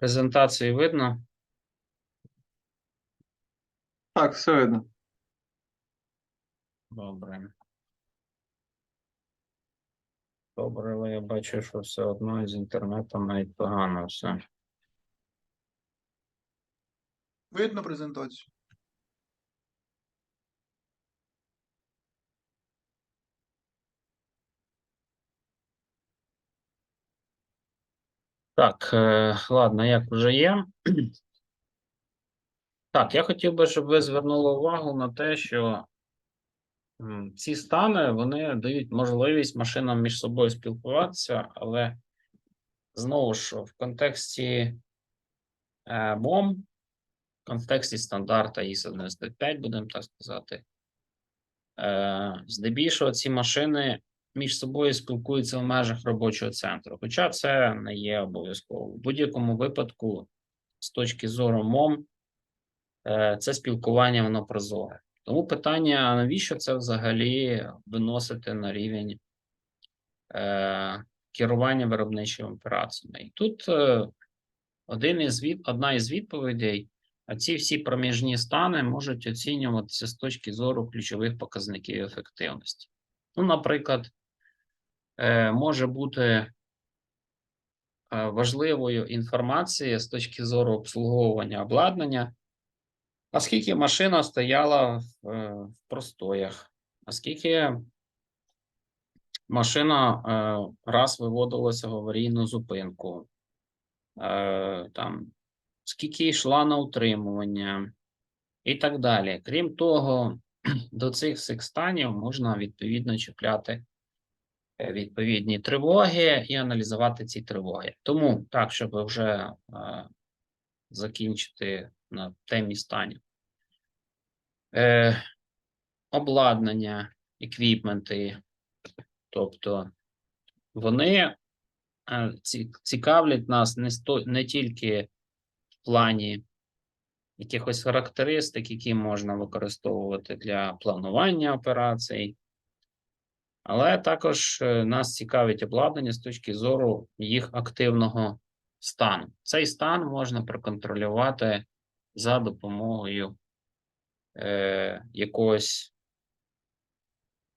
Презентації видно? Так, все видно. Добре. Добре, але я бачу, що все одно з інтернетом навіть погано все. Видно презентацію. Так, е, ладно, як вже є. Так, я хотів би, щоб ви звернули увагу на те, що ці стани вони дають можливість машинам між собою спілкуватися, але знову ж в контексті е, МОМ, в контексті стандарта ISO 95, будемо так сказати. Е, здебільшого ці машини між собою спілкуються в межах робочого центру, хоча це не є обов'язково. В будь-якому випадку, з точки зору МОМ, е, це спілкування воно прозоре. Тому питання: навіщо це взагалі виносити на рівень е, керування виробничими операціями? І тут е, один із від, одна із відповідей. А ці всі проміжні стани можуть оцінюватися з точки зору ключових показників ефективності. Ну, наприклад, може бути е, важливою інформація з точки зору обслуговування обладнання, а скільки машина стояла в, е, простоях, а скільки машина е, раз виводилася в аварійну зупинку, е, там, скільки йшла на утримування? І так далі. Крім того, до цих всіх станів можна відповідно чіпляти е, відповідні тривоги і аналізувати ці тривоги. Тому так, щоб вже е, закінчити на темі станів. Е, обладнання, еквіпменти, тобто вони е, цікавлять нас не, сто, не тільки в плані якихось характеристик, які можна використовувати для планування операцій, але також е, нас цікавить обладнання з точки зору їх активного стану. Цей стан можна проконтролювати за допомогою е, якогось,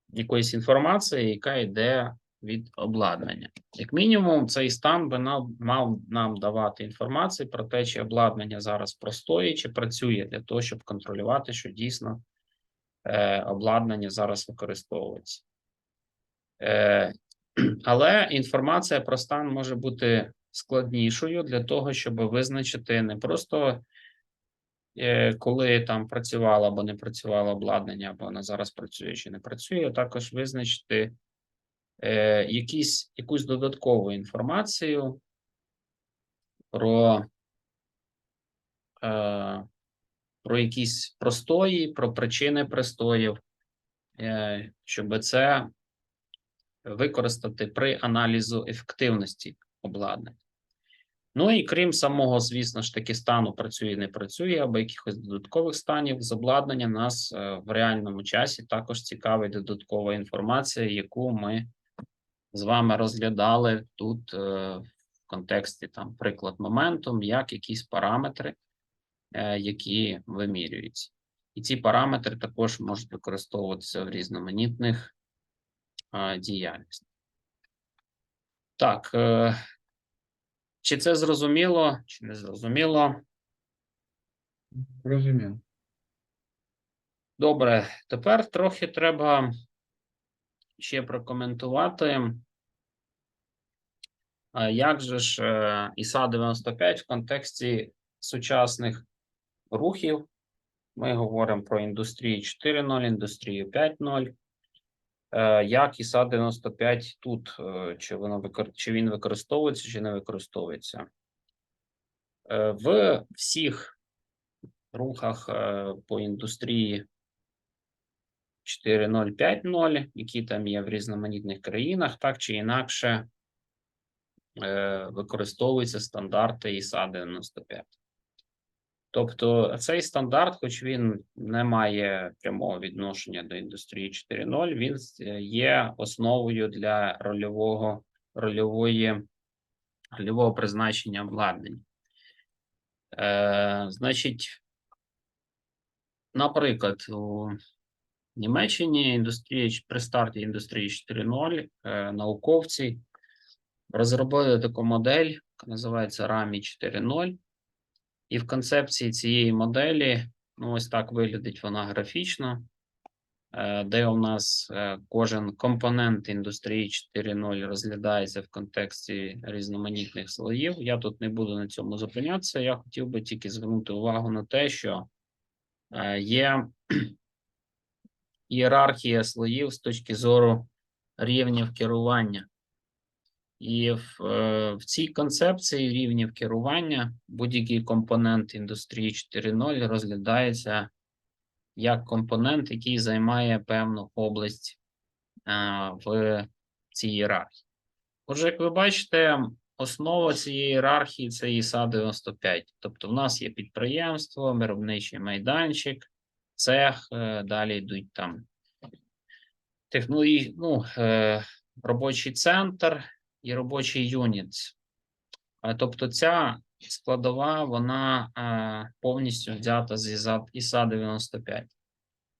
якоїсь інформації, яка йде від обладнання. Як мінімум, цей стан би нам, мав нам давати інформацію про те, чи обладнання зараз простоє, чи працює для того, щоб контролювати, що дійсно е, обладнання зараз використовується. Е, але інформація про стан може бути складнішою для того, щоб визначити не просто е, коли там працювало або не працювало обладнання, або воно зараз працює чи не працює, а також визначити е, якісь, якусь додаткову інформацію про, про якісь простої, про причини простоїв, щоб це використати при аналізу ефективності обладнання. Ну і крім самого, звісно ж таки, стану працює, не працює, або якихось додаткових станів з обладнання нас е, в реальному часі також цікавить додаткова інформація, яку ми з вами розглядали тут е, в контексті там приклад моментум, як якісь параметри, е, які вимірюються. І ці параметри також можуть використовуватися в різноманітних діяльностях. Так, е, чи це зрозуміло, чи не зрозуміло? Розумію. Добре, тепер трохи треба ще прокоментувати. Як же ж е, ISA 95 в контексті сучасних рухів? Ми говоримо про індустрію 4.0, індустрію 5.0. Е, Як ISA 95 тут, е, чи, воно чи він використовується, чи не використовується? Е, В всіх рухах по індустрії 4.0, 5.0, які там є в різноманітних країнах, так чи інакше використовуються стандарти ISA 95. Тобто цей стандарт, хоч він не має прямого відношення до індустрії 4.0, він е, є основою для рольового рольової рольового призначення обладнання. Е, значить, наприклад, у Німеччині індустрії при старті індустрії 4.0 е, науковці розробили таку модель, яка називається RAMI 4.0. І в концепції цієї моделі, ну ось так виглядить вона графічно, е, де у нас е, кожен компонент індустрії 4.0 розглядається в контексті різноманітних слоїв. Я тут не буду на цьому зупинятися. Я хотів би тільки звернути увагу на те, що е, є ієрархія слоїв з точки зору рівнів керування. І в, е, в цій концепції рівнів керування будь-який компонент індустрії 4.0 розглядається як компонент, який займає певну область е, в цій ієрархії. Отже, як ви бачите, основа цієї ієрархії це ІСА 95. Тобто, в нас є підприємство, виробничий майданчик, цех, е, далі йдуть там технології, ну, робочий центр і робочий юніт. Е, Тобто ця складова, вона е, повністю взята з ІСА- ІСА 95.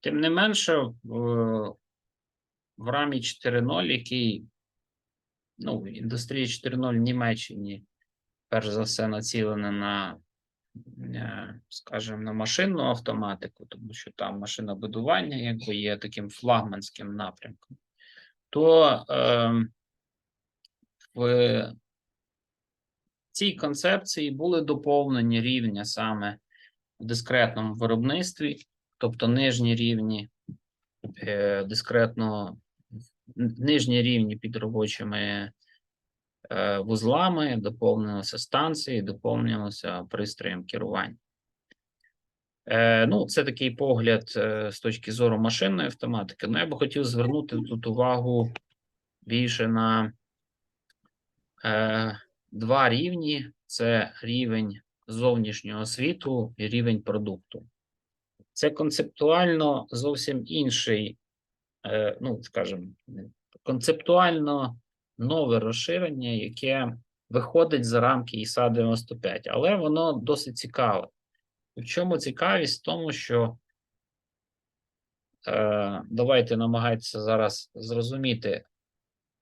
Тим не менше, в, в рамі 4.0, який ну, в індустрії 4.0 в Німеччині, перш за все, націлена на, е, скажімо, на машинну автоматику, тому що там машинобудування якби є таким флагманським напрямком, то е, в цій концепції були доповнені рівня саме в дискретному виробництві, тобто нижні рівні е, дискретно нижні рівні під робочими е, вузлами, доповнилися станції, доповнилися пристроєм керування. Е, ну, це такий погляд з точки зору машинної автоматики. Ну, я би хотів звернути тут увагу більше на е, два рівні: це рівень зовнішнього світу і рівень продукту. Це концептуально зовсім інший, е, ну, скажімо, концептуально нове розширення, яке виходить за рамки ІСА 95, але воно досить цікаве. В чому цікавість? В тому, що е, давайте намагайтеся зараз зрозуміти,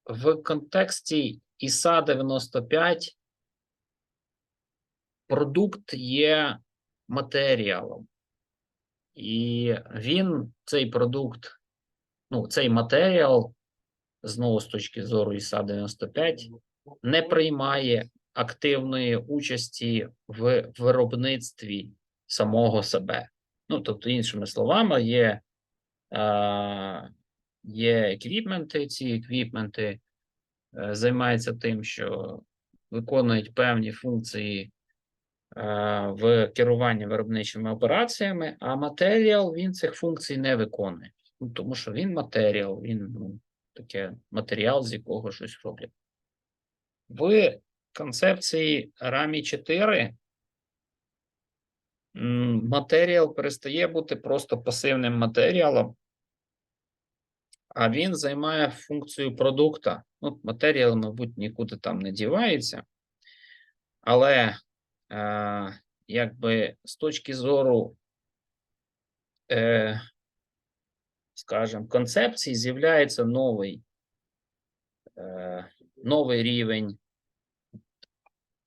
в контексті ІСА 95 продукт є матеріалом, і він, цей продукт, ну, цей матеріал, знову з точки зору ІСА 95, не приймає активної участі в виробництві самого себе. Ну, тобто, іншими словами, є, е, є еквіпменти, ці еквіпменти займаються тим, що виконують певні функції е, в керуванні виробничими операціями, а матеріал він цих функцій не виконує. Ну, тому що він матеріал, він ну, таке матеріал, з якого щось роблять. В концепції рамі 4 матеріал перестає бути просто пасивним матеріалом, а він займає функцію продукта. Ну, матеріал, мабуть, нікуди там не дівається, але е, якби з точки зору, е, скажімо, концепції з'являється новий, е, новий рівень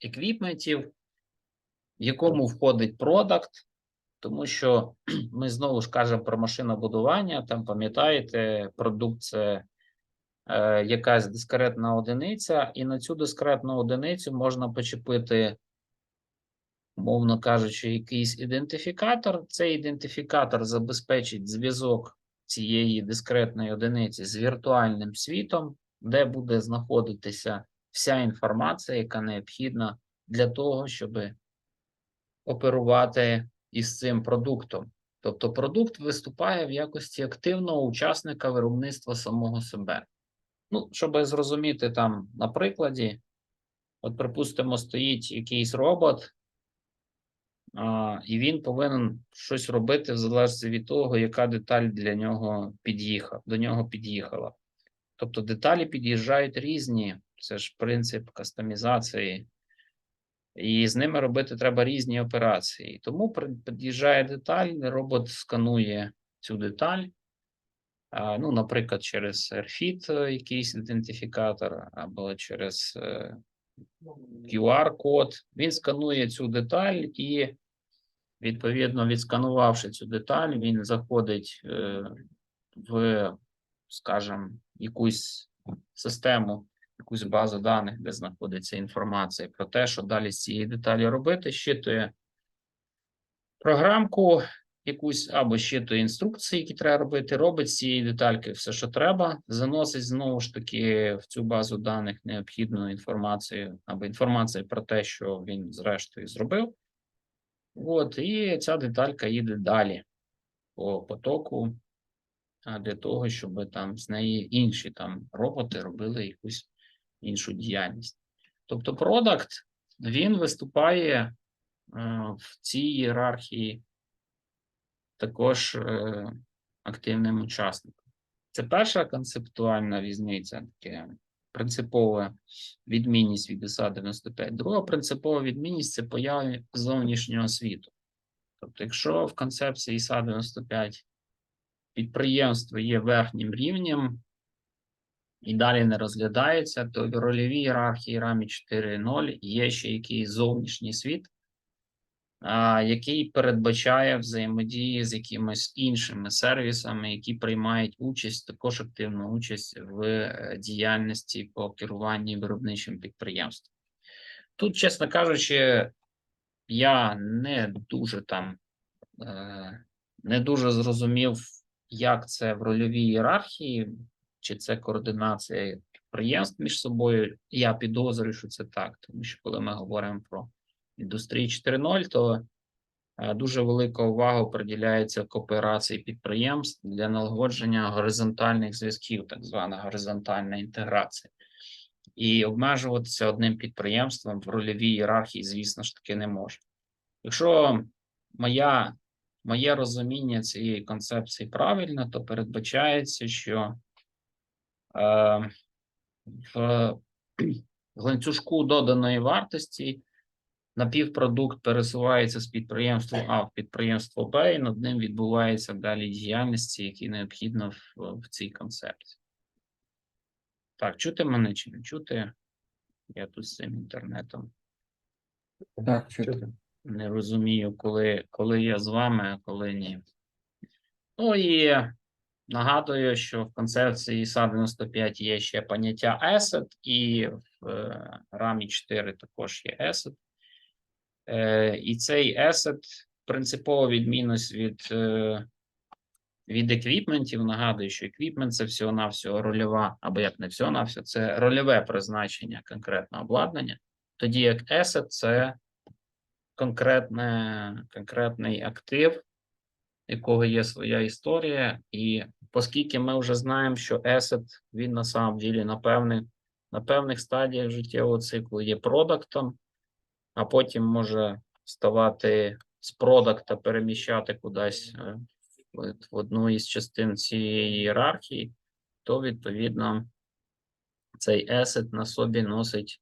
еквіпментів, в якому входить продакт, тому що ми знову ж кажемо про машинобудування. Там пам'ятаєте, продукт це е, якась дискретна одиниця, і на цю дискретну одиницю можна почепити, мовно кажучи, якийсь ідентифікатор. Цей ідентифікатор забезпечить зв'язок цієї дискретної одиниці з віртуальним світом, де буде знаходитися вся інформація, яка необхідна для того, щоб оперувати із цим продуктом. Тобто продукт виступає в якості активного учасника виробництва самого себе. Ну, щоб зрозуміти там на прикладі, от, припустимо, стоїть якийсь робот, а, і він повинен щось робити в залежності від того, яка деталь для нього під'їхала, до нього під'їхала. Тобто деталі під'їжджають різні, це ж принцип кастомізації і з ними робити треба різні операції. Тому під'їжджає деталь, робот сканує цю деталь. Ну, наприклад, через RFID е, якийсь ідентифікатор, або через е, QR-код. Він сканує цю деталь і, відповідно, відсканувавши цю деталь, він заходить е, в, скажімо, якусь систему, якусь базу даних, де знаходиться інформація про те, що далі з цієї деталі робити, щитує програмку якусь або щитує інструкції, які треба робити, робить з цієї детальки все, що треба, заносить знову ж таки в цю базу даних необхідну інформацію або інформацію про те, що він зрештою зробив. От, і ця деталька їде далі по потоку для того, щоб там з неї інші там роботи робили якусь іншу діяльність. Тобто, продакт він виступає е, в цій ієрархії також е, активним учасником. Це перша концептуальна різниця, таке принципова відмінність від ISA 95. Друга принципова відмінність це поява зовнішнього світу. Тобто, якщо в концепції ISA 95 підприємство є верхнім рівнем і далі не розглядається, то в рольовій ієрархії рамі 4.0 є ще якийсь зовнішній світ, який передбачає взаємодії з якимись іншими сервісами, які приймають участь, також активну участь в е, діяльності по керуванні виробничим підприємством. Тут, чесно кажучи, я не дуже там е, не дуже зрозумів, як це в рольовій ієрархії, чи це координація підприємств між собою. Я підозрюю, що це так, тому що коли ми говоримо про індустрію 4.0, то е, дуже велика увага приділяється кооперації підприємств для налагодження горизонтальних зв'язків, так звана горизонтальна інтеграція. І обмежуватися одним підприємством в рольовій ієрархії, звісно ж таки, не може. Якщо моя, моє розуміння цієї концепції правильно, то передбачається, що в в ланцюжку доданої вартості напівпродукт пересувається з підприємства А в підприємство Б, і над ним відбуваються далі діяльності, які необхідно в, в цій концепції. Так, чути мене чи не чути? Я тут з цим інтернетом Так, чути. не розумію, коли, коли я з вами, а коли ні. Ну і нагадую, що в концепції ISA 95 є ще поняття asset, і в е, рамі 4 також є asset. Е, і цей asset принципова відмінність від, е, від еквіпментів. Нагадую, що еквіпмент це всього-навсього рольова, або як не всього-навсього, це рольове призначення конкретного обладнання. Тоді як asset це конкретний актив, якого є своя історія, і оскільки ми вже знаємо, що asset, він на самом ділі на певних, на певних стадіях життєвого циклу є продуктом, а потім може ставати з продукта переміщати кудись е, в, одну із частин цієї ієрархії, то відповідно цей asset на собі носить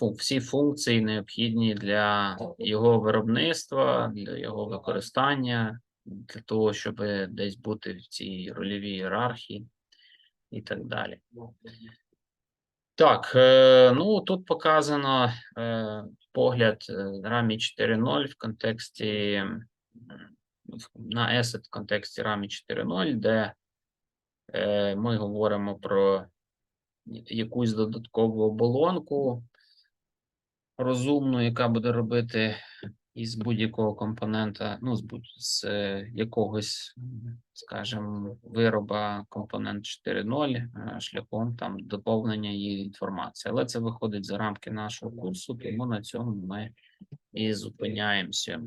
всі функції необхідні для його виробництва, для його використання, для того, щоб десь бути в цій рольовій ієрархії і так далі. Так, е, ну тут показано е, погляд е, рамі 4.0 в контексті на asset в контексті рамі 4.0, де е, ми говоримо про якусь додаткову оболонку розумну, яка буде робити із будь-якого компонента, ну, з, будь, з е, якогось, скажімо, вироба компонент 4.0 е, шляхом там доповнення її інформації. Але це виходить за рамки нашого курсу, тому на цьому ми і зупиняємося.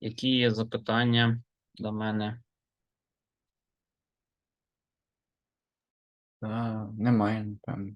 Які є запитання до мене? Немає, напевно.